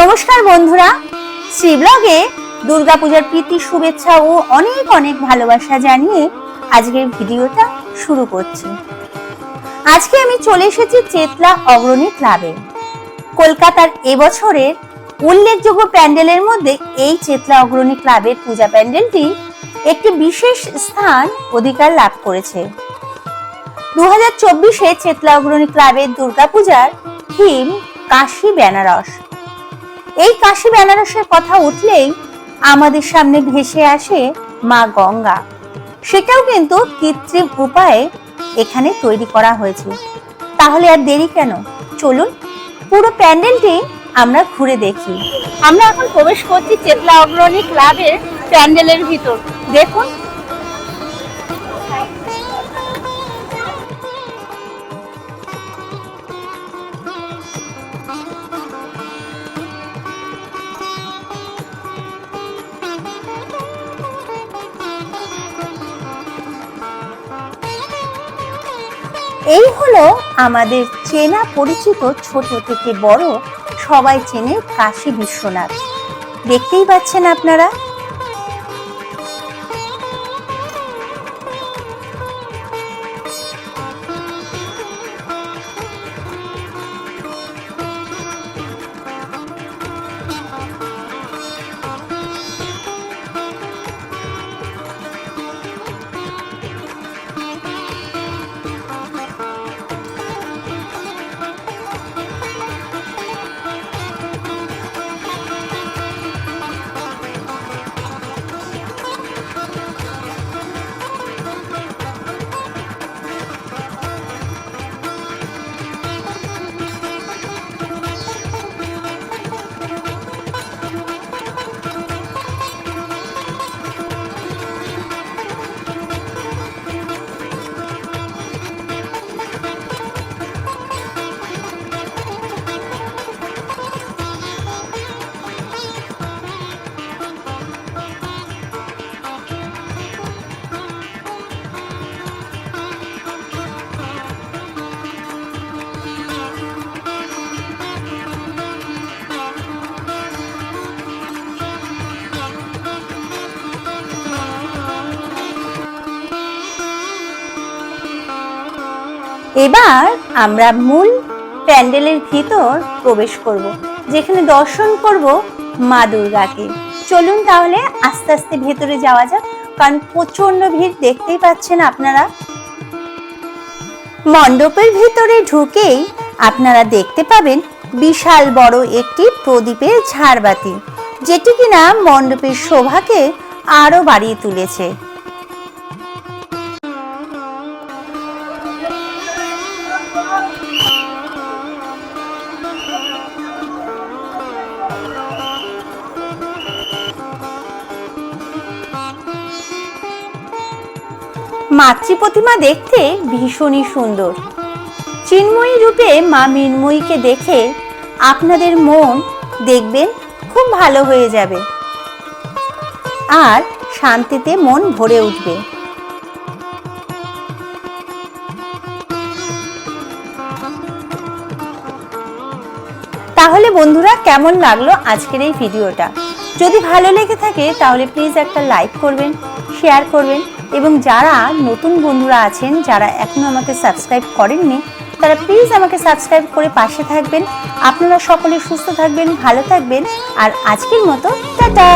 নমস্কার বন্ধুরা। শ্রী ব্লগে দুর্গাপূজার প্রীতি, শুভেচ্ছা ও অনেক অনেক ভালোবাসা জানিয়ে আজকের ভিডিওটা শুরু করছি। আজকে আমি চলে এসেছি চেতলা অগ্রণী ক্লাবে। কলকাতার এবছরের উল্লেখযোগ্য প্যান্ডেলের মধ্যে এই চেতলা অগ্রণী ক্লাবের পূজা প্যান্ডেলটি একটি বিশেষ স্থান অধিকার লাভ করেছে। দু হাজার চব্বিশে চেতলা অগ্রণী ক্লাবের দুর্গাপূজার থিম কাশী, বেনারস। এই কাশী বেনারসের কথা উঠলেই আমাদের সামনে ভেসে আসে মা গঙ্গা। সেটাও কিন্তু কৃত্রিম উপায়ে এখানে তৈরি করা হয়েছে। তাহলে আর দেরি কেন? চলুন, পুরো প্যান্ডেলটি আমরা ঘুরে দেখি। আমরা এখন প্রবেশ করছি চেতলা অগ্রণী ক্লাবের প্যান্ডেলের ভিতর। দেখুন এই হলো আমাদের চেনা পরিচিত ছোট থেকে বড় সবাই চেনে কাশী বিশ্বনাথ। দেখতেই পাচ্ছেন আপনারা এবার আমরা মূল প্যান্ডেলের ভিতর প্রবেশ করব, যেখানে দর্শন করব মা দুর্গাকে। চলুন তাহলে আস্তে আস্তে ভেতরে যাওয়া যাক, কারণ প্রচণ্ড ভিড় দেখতেই পাচ্ছেন আপনারা। মণ্ডপের ভিতরে ঢুকেই আপনারা দেখতে পাবেন বিশাল বড় একটি প্রদীপের ঝাড়বাতি, যেটি কিনা মণ্ডপের শোভাকে আরও বাড়িয়ে তুলেছে। মাতৃ প্রতিমা দেখতে ভীষণই সুন্দর। চিন্ময়ী রূপে মা মৃন্ময়ীকে দেখে আপনাদের মন দেখবেন খুব ভালো হয়ে যাবে। আর শান্তিতে মন ভরে উঠবে। তাহলে বন্ধুরা, কেমন লাগল আজকের এই ভিডিওটা? যদি ভালো লেগে থাকে, তাহলে প্লিজ একটা লাইক করবেন শেয়ার করবেন এবং যারা নতুন বন্ধুরা আছেন, যারা এখনও আমাকে সাবস্ক্রাইব করেননি, তারা প্লিজ আমাকে সাবস্ক্রাইব করে পাশে থাকবেন। আপনারা সকলে সুস্থ থাকবেন, ভালো থাকবেন। আর আজকের মতো, টাটা!